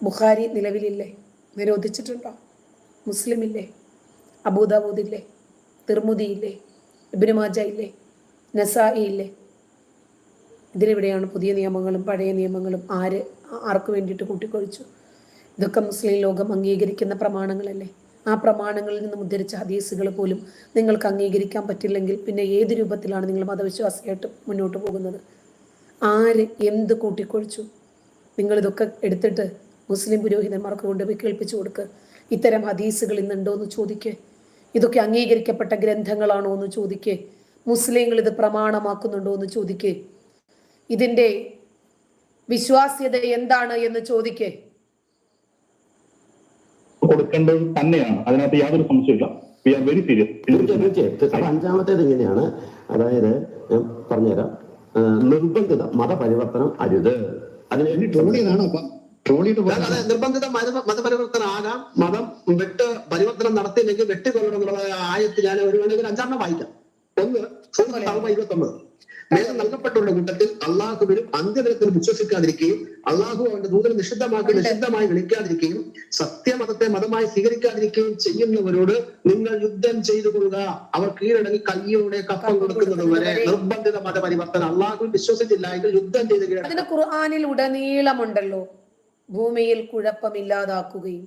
ബുഖാരി നിലവിലില്ലേ? നിരോധിച്ചിട്ടുണ്ടോ? മുസ്ലിമില്ലേ? അബൂദാബൂദില്ലേ? തിർമുദിയില്ലേ? ഇബിനുമാജ ഇല്ലേ നസായി ഇല്ലേ ഇതിലെവിടെയാണ് പുതിയ നിയമങ്ങളും പഴയ നിയമങ്ങളും? ആര് ആർക്ക് വേണ്ടിയിട്ട് കൂട്ടിക്കൊഴിച്ചു? ഇതൊക്കെ മുസ്ലിം ലോകം അംഗീകരിക്കുന്ന പ്രമാണങ്ങളല്ലേ? ആ പ്രമാണങ്ങളിൽ നിന്നും ഉദ്ധരിച്ച ഹദീസുകൾ പോലും നിങ്ങൾക്ക് അംഗീകരിക്കാൻ പറ്റില്ലെങ്കിൽ പിന്നെ ഏത് രൂപത്തിലാണ് നിങ്ങൾ മതവിശ്വാസിയായിട്ട് മുന്നോട്ട് പോകുന്നത്? ആര് എന്ത് കൂട്ടിക്കൊഴിച്ചു? നിങ്ങളിതൊക്കെ എടുത്തിട്ട് മുസ്ലിം പുരോഹിതന്മാർക്ക് കൊണ്ടുപോയി കേൾപ്പിച്ചു കൊടുക്ക്. ഇത്തരം ഹദീസുകൾ ഇന്നുണ്ടോ എന്ന് ചോദിക്കേ. ഇതൊക്കെ അംഗീകരിക്കപ്പെട്ട ഗ്രന്ഥങ്ങളാണോ എന്ന് ചോദിക്കേ. മുസ്ലിങ്ങൾ ഇത് പ്രമാണമാക്കുന്നുണ്ടോ എന്ന് ചോദിക്കേ. ഇതിന്റെ വിശ്വാസ്യത എന്താണ് എന്ന് ചോദിക്കേ. കൊടുക്കേണ്ടത് തന്നെയാണ്. അതിനകത്ത് യാതൊരു സംശയമില്ല വി ആർ വെരി സീരിയസ് തീർച്ചയായും തീർച്ചയായും. അഞ്ചാമത്തേത് ഇങ്ങനെയാണ്. അതായത് ഞാൻ പറഞ്ഞുതരാം. നിർബന്ധിത മതപരിവർത്തനം അരുത്. അതിന് വേണ്ടി അപ്പൊ? നിർബന്ധിത മത മതപരിവർത്തനം ആകാം മതം വെട്ട് പരിവർത്തനം നടത്തിയില്ലെങ്കിൽ വെട്ടിക്കൊള്ളണം എന്നുള്ള ആയത്ത് ഞാൻ ഒരു വേണമെങ്കിൽ അഞ്ചാറിനെ വായിക്കാം. ഒന്ന് സൂറത്ത് ഇരുപത്തൊമ്പത്. വേദം നൽകപ്പെട്ടുള്ള കൂട്ടത്തിൽ അള്ളാഹുവിനും അന്ത്യദിനത്തിൽ വിശ്വസിക്കാതിരിക്കുകയും അള്ളാഹു അവന്റെ ദൂതനെ നിഷിദ്ധമാക്കി നിഷിദ്ധമായി വിളിക്കാതിരിക്കുകയും സത്യമതത്തെ മതമായി സ്വീകരിക്കാതിരിക്കുകയും ചെയ്യുന്നവരോട് നിങ്ങൾ യുദ്ധം ചെയ്തു കൊള്ളുക. അവർ കീഴടങ്ങി കയ്യോടെ കപ്പം കൊടുക്കുന്നത് വരെ നിർബന്ധിത മതപരിവർത്തനം. അള്ളാഹു വിശ്വസിച്ചില്ല എങ്കിൽ യുദ്ധം ചെയ്ത് കീഴടങ്ങി അതിന് ഖുർആാനിൽ ഉടനീളമുണ്ടല്ലോ ഭൂമിയിൽ കുഴപ്പമില്ലാതാക്കുകയും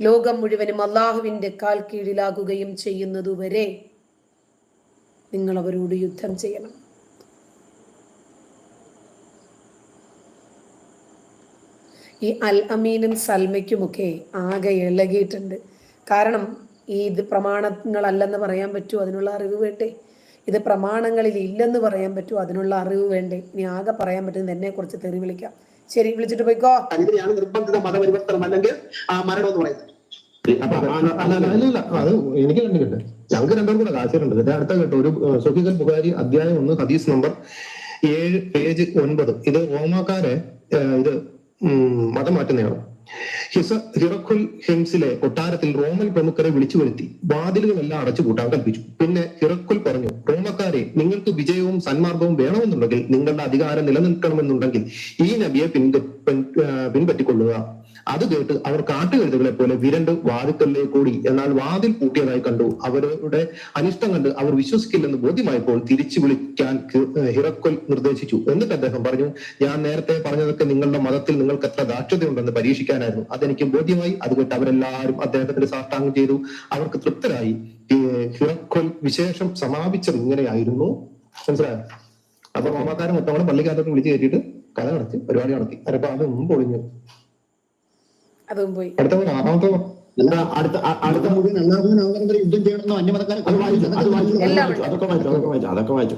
ലോകം മുഴുവനും അള്ളാഹുവിന്റെ കാൽ കീഴിലാകുകയും ചെയ്യുന്നതുവരെ നിങ്ങൾ അവരോട് യുദ്ധം ചെയ്യണം. ഈ അൽ അമീനും സൽമയ്ക്കുമൊക്കെ ആകെ ഇളകിയിട്ടുണ്ട്. കാരണം ഈ ഇത് പ്രമാണങ്ങളല്ലെന്ന് പറയാൻ പറ്റുമോ അതിനുള്ള അറിവ് വേണ്ടേ? ഇത് പ്രമാണങ്ങളിൽ ഇല്ലെന്ന് പറയാൻ പറ്റുമോ അതിനുള്ള അറിവ് വേണ്ടേ? ഇനി ആകെ പറയാൻ പറ്റുന്നത് എന്നെ കുറിച്ച് തെറി വിളിക്കാം. ശരി വിളിച്ചിട്ട് പോയിക്കോ. അതിനെയാണ് നിർബന്ധിത മതപരിവർത്തനം അല്ലെങ്കിൽ ആ മരണം എന്ന് പറയുന്നത്. അത് എനിക്ക് കണ്ടിട്ടുണ്ട് ഞങ്ങൾക്ക് രണ്ടും കൂടെ കാശിട്ടുണ്ട്. ഇതിന്റെ അടുത്ത കേട്ടോ. ഒരു സുഖികൽ ബുഖാരി അധ്യായം ഒന്ന് ഹദീസ് നമ്പർ ഏഴ് പേജ് ഒൻപത്. ഇത് റോമാക്കാരെ ഇത് മതം മാറ്റുന്നതാണ്. ഹിസ ഹിറഖുൽ ഹെംസിലെ കൊട്ടാരത്തിൽ റോമൻ പ്രമുഖരെ വിളിച്ചു വരുത്തി വാതിലുകളെല്ലാം അടച്ചു കൂട്ടാൻ കൽപ്പിച്ചു. പിന്നെ ഹിറക്കുൽ പറഞ്ഞു റോമക്കാരെ നിങ്ങൾക്ക് വിജയവും സന്മാർഗവും വേണമെന്നുണ്ടെങ്കിൽ നിങ്ങളുടെ അധികാരം നിലനിൽക്കണമെന്നുണ്ടെങ്കിൽ ഈ നബിയെ പിൻപ പിൻപറ്റിക്കൊള്ളുക. അത് കേട്ട് അവർ കാട്ടുകഴുതുകളെ പോലെ വിരണ്ട് വാതിക്കല്ലേ കൂടി. എന്നാൽ വാതിൽ പൂട്ടിയതായി കണ്ടു. അവരുടെ അനിഷ്ടം കണ്ട് അവർ വിശ്വസിക്കില്ലെന്ന് ബോധ്യമായപ്പോൾ തിരിച്ചു വിളിക്കാൻ ഹിറക്കൽ നിർദ്ദേശിച്ചു. എന്നിട്ട് അദ്ദേഹം പറഞ്ഞു ഞാൻ നേരത്തെ പറഞ്ഞതൊക്കെ നിങ്ങളുടെ മതത്തിൽ നിങ്ങൾക്ക് എത്ര ദാക്ഷതയുണ്ടെന്ന് പരീക്ഷിക്കാനായിരുന്നു. അതെനിക്ക് ബോധ്യമായി. അത് കേട്ട് അവരെല്ലാവരും അദ്ദേഹത്തിന്റെ സാഷ്ടാംഗം ചെയ്തു. അവർക്ക് തൃപ്തരായി. ഹിറക്കൽ വിശേഷം സമാപിച്ചത് ഇങ്ങനെയായിരുന്നു. മനസ്സിലായോ? അപ്പൊ റോമാക്കാരൻ മൊത്തം പള്ളിക്കകത്തോട്ട് വിളിച്ചു കയറ്റിയിട്ട് കഥ നടത്തി പരിപാടി നടത്തി. അരപ്പാതെ മുമ്പ് പൊളിഞ്ഞു അതും പോയി. അടുത്ത മുഴുവൻ യുദ്ധം ചെയ്യണമെന്നോ അന്യമതക്കാരെ അതൊക്കെ വായിച്ചു?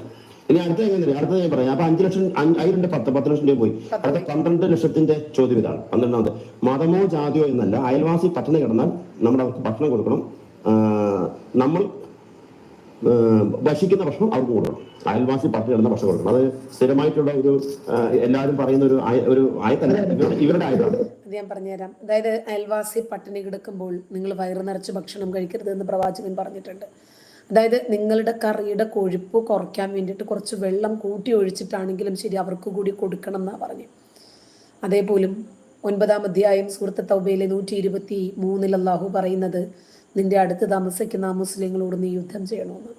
ഇനി അടുത്ത എങ്ങനെ അടുത്ത ഞാൻ പറയാം. അപ്പൊ അഞ്ചു ലക്ഷം അതിന്റെ പത്ത് പത്ത് ലക്ഷം രൂപ പോയി. അടുത്ത പന്ത്രണ്ട് ലക്ഷത്തിന്റെ ചോദ്യം ഇതാണ്. പന്ത്രണ്ടാമത്. മതമോ ജാതിയോ എന്നല്ല അയൽവാസി പട്ടണം കിടന്നാൽ നമ്മൾ അവർക്ക് ഭക്ഷണം കൊടുക്കണം. നമ്മൾ പ്രശ്നം ഭക്ഷണം അവർക്ക് കൊടുക്കണം. അയൽവാസി പാർട്ടി കിടന്ന ഭക്ഷണം കൊടുക്കണം. അത് സ്ഥിരമായിട്ടുള്ള ഒരു എല്ലാവരും പറയുന്ന ഒരു ഒരു ആയത്തല്ല. ഇവരുടെ- ആയതാണ്. അത് ഞാൻ പറഞ്ഞുതരാം. അതായത് അയൽവാസി പട്ടിണി കിടക്കുമ്പോൾ നിങ്ങൾ വയറ് നിറച്ച് ഭക്ഷണം കഴിക്കരുത് എന്ന് പ്രവാചകൻ പറഞ്ഞിട്ടുണ്ട്. അതായത് നിങ്ങളുടെ കറിയുടെ കൊഴുപ്പ് കുറയ്ക്കാൻ വേണ്ടിയിട്ട് കുറച്ച് വെള്ളം കൂട്ടി ഒഴിച്ചിട്ടാണെങ്കിലും ശരി അവർക്ക് കൂടി കൊടുക്കണം എന്നാണ് പറഞ്ഞു. അതേപോലും ഒൻപതാം അധ്യായം സുഹൃത്ത് തൗബയിലെ നൂറ്റി ഇരുപത്തി മൂന്നിൽ അള്ളാഹു പറയുന്നത് നിന്റെ അടുത്ത് താമസിക്കുന്ന ആ മുസ്ലിങ്ങളോട് നീ യുദ്ധം ചെയ്യണമെന്ന്.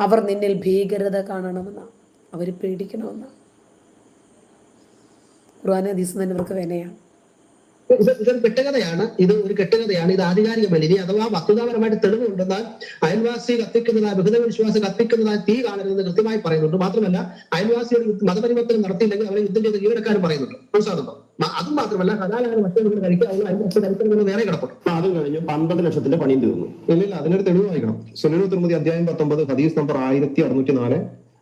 അവർ നിന്നിൽ ഭീകരത കാണണമെന്ന്. അവർ പേടിക്കണമെന്ന്. ഖുർആൻ ഹദീസ് തന്നെ ഇവർക്ക് വിനയാണ്. ഇത് ഇതൊരു കെട്ടുകഥയാണ്. ഇത് ഒരു കെട്ടുകഥയാണ്. ഇത് ആധികാരികമല്ല. ഇനി അഥവാ വസ്തുതാപരമായിട്ട് തെളിവുണ്ടെന്നാൽ അയൽവാസി കത്തിക്കുന്നതായ ബഹുദ വിശ്വാസം കത്തിക്കുന്നതായ തീ കാണരുതെന്ന് കൃത്യമായി പറയുന്നുണ്ട്. മാത്രമല്ല അയൽവാസിയോട് മതപരിവർത്തനം നടത്തിയില്ലെങ്കിൽ അവരെ യുദ്ധം ചെയ്ത് കീഴടക്കാനും പറയുന്നുണ്ട്. മനസ്സിലാകുന്നുണ്ടോ അതും മാത്രമല്ല ഹലാലാണ് മറ്റേ വീട് കഴിക്കുക അതിന് അയൽവാസി കഴിക്കുന്നത് വേറെ കിടപ്പുണ്ട്. അപ്പൊ അതും കഴിഞ്ഞു പന്ത്രണ്ട് ലക്ഷത്തിന്റെ പണിയും തീർന്നു. ഇല്ല അതിനൊരു തെളിവ് വായിക്കണം. സുനിൽ തിരുമതി അധ്യായം പത്തൊമ്പത് ഹദീസ് നമ്പർ ആയിരത്തി അറുന്നൂറ്റി നാല്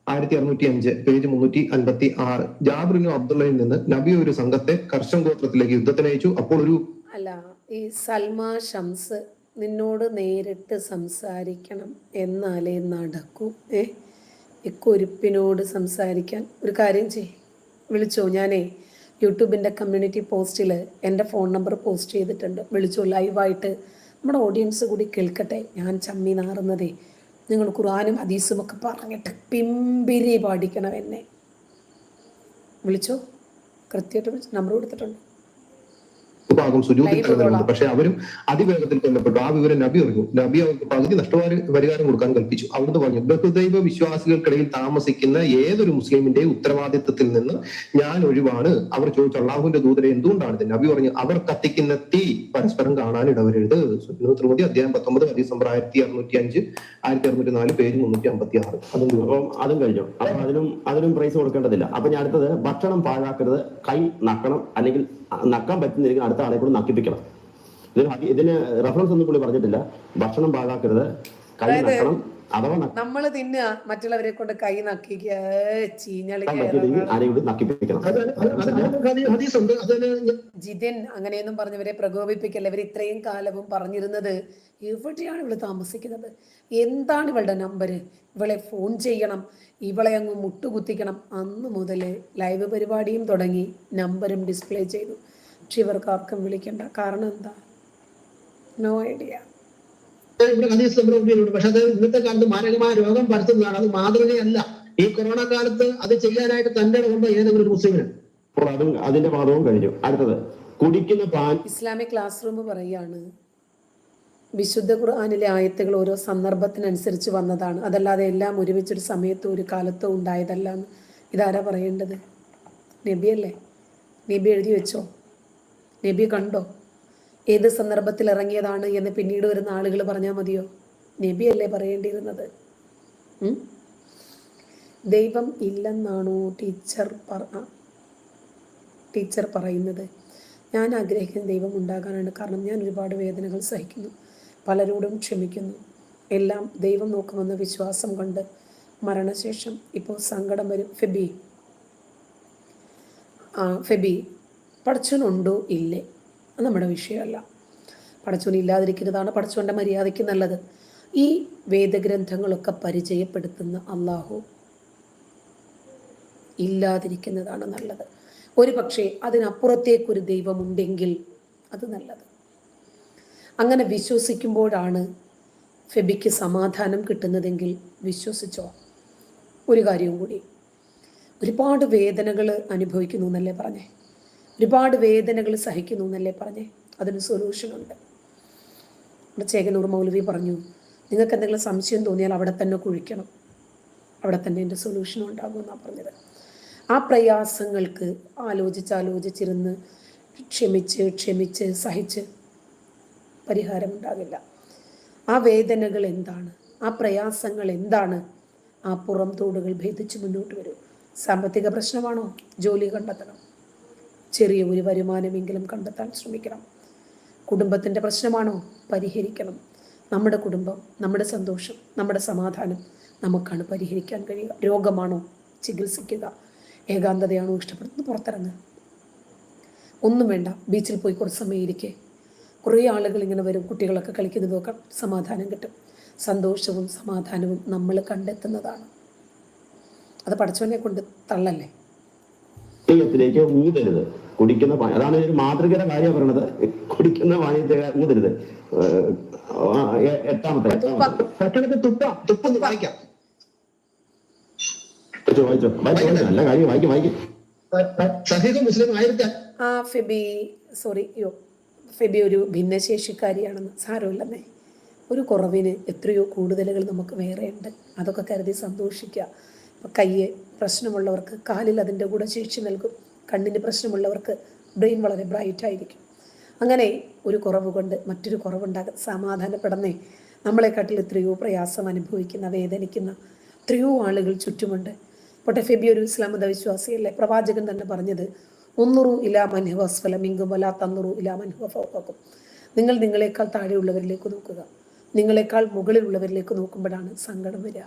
ആയിരത്തി അറുന്നൂറ്റി അഞ്ച് പേജ് മുന്നൂറ്റി അൻപത്തി ആറ് ജാബിറിനു അബ്ദുള്ളയിൽ നിന്ന് നബി ഒരു സംഘത്തെ കർഷൻ ഗോത്രത്തിലേക്ക് യുദ്ധത്തിന് അയച്ചു. അപ്പോൾ ഒരു അല്ല ഈ സൽമാ ഷംസ് നിന്നോട് നേരിട്ട് സംസാരിക്കണം എന്നാലേ നടക്കൂ. ഏ? ഇക്കുരിപ്പിനോട് സംസാരിക്കാൻ ഒരു കാര്യം ചെയ് വിളിച്ചോ? ഞാനേ യൂട്യൂബിന്റെ കമ്മ്യൂണിറ്റി പോസ്റ്റിൽ എന്റെ ഫോൺ നമ്പർ പോസ്റ്റ് ചെയ്തിട്ടുണ്ട്. വിളിച്ചു ലൈവായിട്ട്. നമ്മുടെ ഓഡിയൻസ് കൂടി കേൾക്കട്ടെ. ഞാൻ ചമ്മി നാറുന്നതേ. നിങ്ങൾ ഖുർആാനും ഹദീസും ഒക്കെ പറഞ്ഞിട്ട് പിമ്പിരി പാടിക്കണം എന്നെ വിളിച്ചോ? കൃത്യമായിട്ട് വിളിച്ചു നമ്പർ കൊടുത്തിട്ടുണ്ട്. ഭാഗം സുജൂതിൽ പക്ഷെ അവരും അതിവേഗത്തിൽ കൊല്ലപ്പെട്ടു. ആ വിവരം നബി അറിഞ്ഞു. നബി അവർക്ക് പകുതി നഷ്ടപരി പരിഹാരം കൊടുക്കാൻ കൽപ്പിച്ചു. അവിടുന്ന് പറഞ്ഞു ബഹുദൈവ വിശ്വാസികൾക്കിടയിൽ താമസിക്കുന്ന ഏതൊരു മുസ്ലിമിന്റെയും ഉത്തരവാദിത്വത്തിൽ നിന്ന് ഞാൻ ഒഴിവാണ്. അവർ ചോദിച്ചു അള്ളാഹുവിന്റെ ദൂതരെ എന്തുകൊണ്ടാണ് ഇത്? നബി പറഞ്ഞു അവർ കത്തിക്കുന്ന തീ പരസ്പരം കാണാൻ ഇടവരരുത് തിരുമതി അധ്യായം പത്തൊമ്പത് ഹദീസ് നമ്പർ ആയിരത്തി അറുന്നൂറ്റി അഞ്ച് ആയിരത്തി അറുന്നൂറ്റി നാല് പേര് മുന്നൂറ്റി അമ്പത്തി ആറ് അതും. അപ്പം അതും കഴിഞ്ഞു. അപ്പൊ അതിനും അതിനും പ്രൈസ് കൊടുക്കേണ്ടതില്ല. അപ്പൊ ഞാൻ അടുത്തത് ഭക്ഷണം പാഴാക്കരുത്. കൈ നക്കണം. അല്ലെങ്കിൽ നക്കാൻ പറ്റുന്നില്ലെങ്കിൽ അടുത്ത ആളെ കൂടെ നക്കിപ്പിക്കണം. ഇതിന് ഇതിന് റെഫറൻസ് ഒന്നും കൂടി പറഞ്ഞിട്ടില്ല. ഭക്ഷണം പാഴാക്കരുത്. കൈ നക്കണം. നമ്മൾ തിന്നുക മറ്റുള്ളവരെ കൊണ്ട് കൈ നക്കിക്കുക ജിതിൻ അങ്ങനെയൊന്നും പറഞ്ഞവരെ പ്രകോപിപ്പിക്കല്ല. ഇവർ ഇത്രയും കാലവും പറഞ്ഞിരുന്നത് എവിടെയാണ് ഇവൾ താമസിക്കുന്നത്? എന്താണ് ഇവളുടെ നമ്പര് ഇവളെ ഫോൺ ചെയ്യണം. ഇവളെ അങ്ങ് മുട്ടുകുത്തിക്കണം. അന്ന് മുതൽ ലൈവ് പരിപാടിയും തുടങ്ങി നമ്പരും ഡിസ്പ്ലേ ചെയ്തു. പക്ഷെ ഇവർക്ക് ആർക്കും വിളിക്കണ്ട. കാരണം എന്താ? നോ ഐഡിയ ഇവിടെ ഹദീസ് നമ്മുടെ മുമ്പിലുണ്ട് പക്ഷെ അത് ഇന്നത്തെ കാലത്ത് മാരകമായ രോഗം പരത്തുന്നതാണ്. അത് മാതൃകയല്ല. ഈ കൊറോണ കാലത്ത് അത് ചെയ്യാനായിട്ട് തന്റെ കൊണ്ട് ഏതെങ്കിലും ഒരു മുസ്ലിമിന്. അപ്പോൾ അതും അതിന്റെ വാദവും കഴിഞ്ഞു. അടുത്തത് കുടിക്കുന്ന പാൽ. ഇസ്ലാമിക് ക്ലാസ് റൂം പറയാണ് വിശുദ്ധ ഖുർആാനിലെ ആയത്തുകൾ ഓരോ സന്ദർഭത്തിനനുസരിച്ച് വന്നതാണ്. അതല്ലാതെ എല്ലാം ഒരുമിച്ചൊരു സമയത്തോ ഒരു കാലത്തോ ഉണ്ടായതല്ല എന്ന് ഇതാരാ പറയേണ്ടത്? നബിയല്ലേ? നബി എഴുതി വെച്ചോ? നബി കണ്ടോ? ഏത് സന്ദർഭത്തിൽ ഇറങ്ങിയതാണ് എന്ന് പിന്നീട് വരുന്ന ആളുകൾ പറഞ്ഞാൽ മതിയോ? നബി അല്ലേ പറയേണ്ടിയിരുന്നത്? ദൈവം ഇല്ലെന്നാണോ ടീച്ചർ പറ ടീച്ചർ പറയുന്നത്? ഞാൻ ആഗ്രഹിക്കുന്ന ദൈവം ഉണ്ടാകാനാണ്. കാരണം ഞാൻ ഒരുപാട് വേദനകൾ സഹിക്കുന്നു. പലരോടും ക്ഷമിക്കുന്നു. എല്ലാം ദൈവം നോക്കുമെന്ന വിശ്വാസം കൊണ്ട് മരണശേഷം ഇപ്പോൾ സങ്കടം വരും. ഫെബി ആ ഫെബി പഠിച്ചനുണ്ടോ ഇല്ലേ. നമ്മുടെ വിഷയമല്ല. പടച്ചോൻ ഇല്ലാതിരിക്കുന്നതാണ് പടച്ചോന്റെ മര്യാദയ്ക്ക് നല്ലത്. ഈ വേദഗ്രന്ഥങ്ങളൊക്കെ പരിചയപ്പെടുത്തുന്ന അള്ളാഹു ഇല്ലാതിരിക്കുന്നതാണ് നല്ലത്. ഒരു പക്ഷേ അതിനപ്പുറത്തേക്കൊരു ദൈവമുണ്ടെങ്കിൽ അത് നല്ലത്. അങ്ങനെ വിശ്വസിക്കുമ്പോഴാണ് ഫെബിക്ക് സമാധാനം കിട്ടുന്നതെങ്കിൽ വിശ്വസിച്ചോ? ഒരു കാര്യവും കൂടി. ഒരുപാട് വേദനകൾ അനുഭവിക്കുന്നു എന്നല്ലേ പറഞ്ഞേ? ഒരുപാട് വേദനകൾ സഹിക്കുന്നു എന്നല്ലേ പറഞ്ഞേ? അതിന് സൊല്യൂഷനുണ്ട് നമ്മുടെ ചേകനൂർ മൗലവി പറഞ്ഞു നിങ്ങൾക്ക് എന്തെങ്കിലും സംശയം തോന്നിയാൽ അവിടെ തന്നെ കുഴിക്കണം. അവിടെ തന്നെ എന്റെ സൊല്യൂഷൻ ഉണ്ടാകും എന്നാണ് പറഞ്ഞത്. ആ പ്രയാസങ്ങൾക്ക് ആലോചിച്ച് ആലോചിച്ചിരുന്ന് ക്ഷമിച്ച് ക്ഷമിച്ച് സഹിച്ച് പരിഹാരമുണ്ടാകില്ല. ആ വേദനകൾ എന്താണ്? ആ പ്രയാസങ്ങൾ എന്താണ്? ആ പുറം തോടുകൾ ഭേദിച്ച് മുന്നോട്ട് വരൂ. സാമ്പത്തിക പ്രശ്നമാണോ? ജോലി കണ്ടെത്തണം. ചെറിയ ഒരു വരുമാനമെങ്കിലും കണ്ടെത്താൻ ശ്രമിക്കണം. കുടുംബത്തിന്റെ പ്രശ്നമാണോ? പരിഹരിക്കണം. നമ്മുടെ കുടുംബം നമ്മുടെ സന്തോഷം നമ്മുടെ സമാധാനം നമുക്കാണ് പരിഹരിക്കാൻ കഴിയുക. രോഗമാണോ? ചികിത്സിക്കുക. ഏകാന്തതയാണോ ഇഷ്ടപ്പെടുന്നത്? പുറത്തിറങ്ങുക ഒന്നും വേണ്ട. ബീച്ചിൽ പോയി കുറച്ച് സമയം ഇരിക്കെ. കുറേ ആളുകൾ ഇങ്ങനെ വരും. കുട്ടികളൊക്കെ കളിക്കുന്നത് സമാധാനം കിട്ടും. സന്തോഷവും സമാധാനവും നമ്മൾ കണ്ടെത്തുന്നതാണ്. അത് പഠിച്ചവനെ കൊണ്ട് തള്ളല്ലേ? കുടിക്കുന്ന പാനി അതാണ് ഒരു മാതൃകയുടെ കാര്യം പറയണത്. കുടിക്കുന്ന പാനീയത്തെ ഊതരുത് എട്ടാമത്തെ തുപ്പ. തുപ്പൊന്ന് വായിക്കാം. വായിച്ചോ വായിച്ചോ. വായിച്ചോ വായിച്ചോ. നല്ല കാര്യം വായിക്കും വായിക്കും. മുസ്ലിം ആയിരത്തി ആ ഫെബി സോറി യോ ഫെബി ഒരു ഭിന്നശേഷിക്കാരിയാണെന്ന് സാരമില്ലെന്നേ. ഒരു കുറവിന് എത്രയോ കൂടുതലുകൾ നമുക്ക് വേറെയുണ്ട്. അതൊക്കെ കരുതി സന്തോഷിക്കുക. കയ്യെ കയ്യ് പ്രശ്നമുള്ളവർക്ക് കാലിൽ അതിന്റെ കൂടെ ശേഷി നൽകും. കണ്ണിന് പ്രശ്നമുള്ളവർക്ക് ബ്രെയിൻ വളരെ ബ്രൈറ്റ് ആയിരിക്കും അങ്ങനെ ഒരു കുറവ് കൊണ്ട് മറ്റൊരു കുറവുണ്ടാകും സമാധാനപ്പെടുന്നേ നമ്മളെക്കാട്ടിൽ എത്രയോ പ്രയാസം അനുഭവിക്കുന്ന വേദനിക്കുന്ന എത്രയോ ആളുകൾ ചുറ്റുമുണ്ട്. പോട്ടെ ഫെബി ഒരു ഇസ്ലാം മതവിശ്വാസിയല്ലേ പ്രവാചകൻ തന്നെ പറഞ്ഞത് ഒന്നുറു ഇലാ മൻഹു അസ്ഫലം ഇങ്കും വലാ തന്നുറു ഇലാ മൻഹു ഫൗക്കും നിങ്ങൾ നിങ്ങളെക്കാൾ താഴെയുള്ളവരിലേക്ക് നോക്കുക. നിങ്ങളെക്കാൾ മുകളിലുള്ളവരിലേക്ക് നോക്കുമ്പോഴാണ് സങ്കടം വരിക.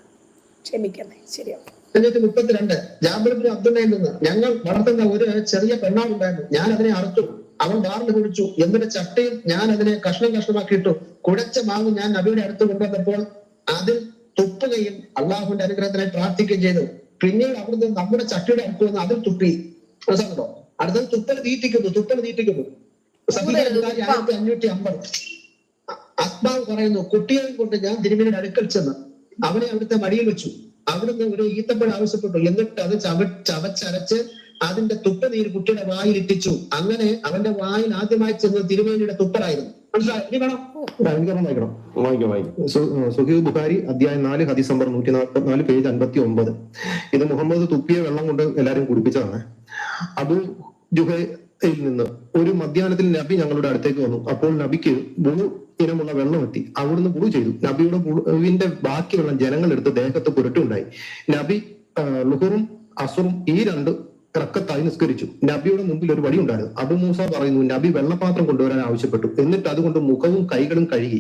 ക്ഷമിക്കണേ. ശരിയാവും അഞ്ഞൂറ്റി മുപ്പത്തിരണ്ട്. ജാബിറിന് അബ്ദുള്ളയിൽ നിന്ന് ഞങ്ങൾ വളർത്തുന്ന ഒരു ചെറിയ പെണ്ണാളുണ്ടായിരുന്നു. ഞാൻ അതിനെ അറുത്തു. അവൻ വാറിന് കുടിച്ചു എന്നിട്ട് ചട്ടയിൽ ഞാൻ അതിനെ കഷ്ണം കഷ്ണമാക്കിയിട്ടു. കുഴച്ച മാവ് ഞാൻ നബിയുടെ അടുത്ത് കൊണ്ടുവന്നപ്പോൾ അതിൽ തുപ്പുകയും അള്ളാഹുവിന്റെ അനുഗ്രഹത്തിനായി പ്രാർത്ഥിക്കുകയും ചെയ്തു. പിന്നീട് അവിടുന്ന് നമ്മുടെ ചട്ടിയുടെ അടുത്ത് വന്ന് അതിൽ തുപ്പി. മനസ്സിലാക്കണ്ടോ അടുത്തത് തുപ്പൽ തീറ്റിക്കുന്നു തുപ്പൽ തീറ്റിക്കുന്നു. ആയിരത്തി അഞ്ഞൂറ്റി അമ്പത്. ആത്മാവ് പറയുന്നു കുട്ടികളെ കൊണ്ട് ഞാൻ തിരുമേനിയുടെ അടുക്കൽ ചെന്ന് അവനെ അവിടുത്തെ മടിയിൽ വെച്ചു. അവിടുന്ന് ഒരു ഈത്തപ്പഴം ആവശ്യപ്പെട്ടു. എന്നിട്ട് അത് ചവ ചവച്ചരച്ച് അതിന്റെ തുപ്പനീര് കുട്ടിയുടെ വായിൽ ഇട്ടിച്ചു അങ്ങനെ അവന്റെ വായിൽ ആദ്യമായി ചെന്ന തിരുമേനിയുടെ തുപ്പലായിരുന്നു ബുഖാരി അധ്യായം നാല് ഹദീസ് നമ്പർ നൂറ്റി നാൽപ്പത്തിനാല് പേജ് അൻപത്തി ഒമ്പത് ഇത് മുഹമ്മദ് തുപ്പിയ വെള്ളം കൊണ്ട് എല്ലാരും കുടിപ്പിച്ചതാണ്. അബു ജുഹയിൽ നിന്ന് ഒരു മധ്യാഹ്നത്തിൽ നബി ഞങ്ങളുടെ അടുത്തേക്ക് വന്നു. അപ്പോൾ നബിക്ക് ബുളു ഇനമുള്ള വെള്ളം എത്തി. അവിടുന്ന് പുഴു ചെയ്തു. നബിയുടെ പുഴുവിന്റെ ബാക്കിയുള്ള ജനങ്ങളെടുത്ത് ദേഹത്ത് പുരട്ടുണ്ടായി നബി ലുഹറും അസുറും ഈ രണ്ട് റക്കത്തായി നിസ്കരിച്ചു. നബിയുടെ മുമ്പിൽ ഒരു വടി ഉണ്ടായിരുന്നു. അബു മൂസ പറയുന്നു നബി വെള്ളപാത്രം കൊണ്ടുവരാൻ ആവശ്യപ്പെട്ടു. എന്നിട്ട് അതുകൊണ്ട് മുഖവും കൈകളും കഴുകി.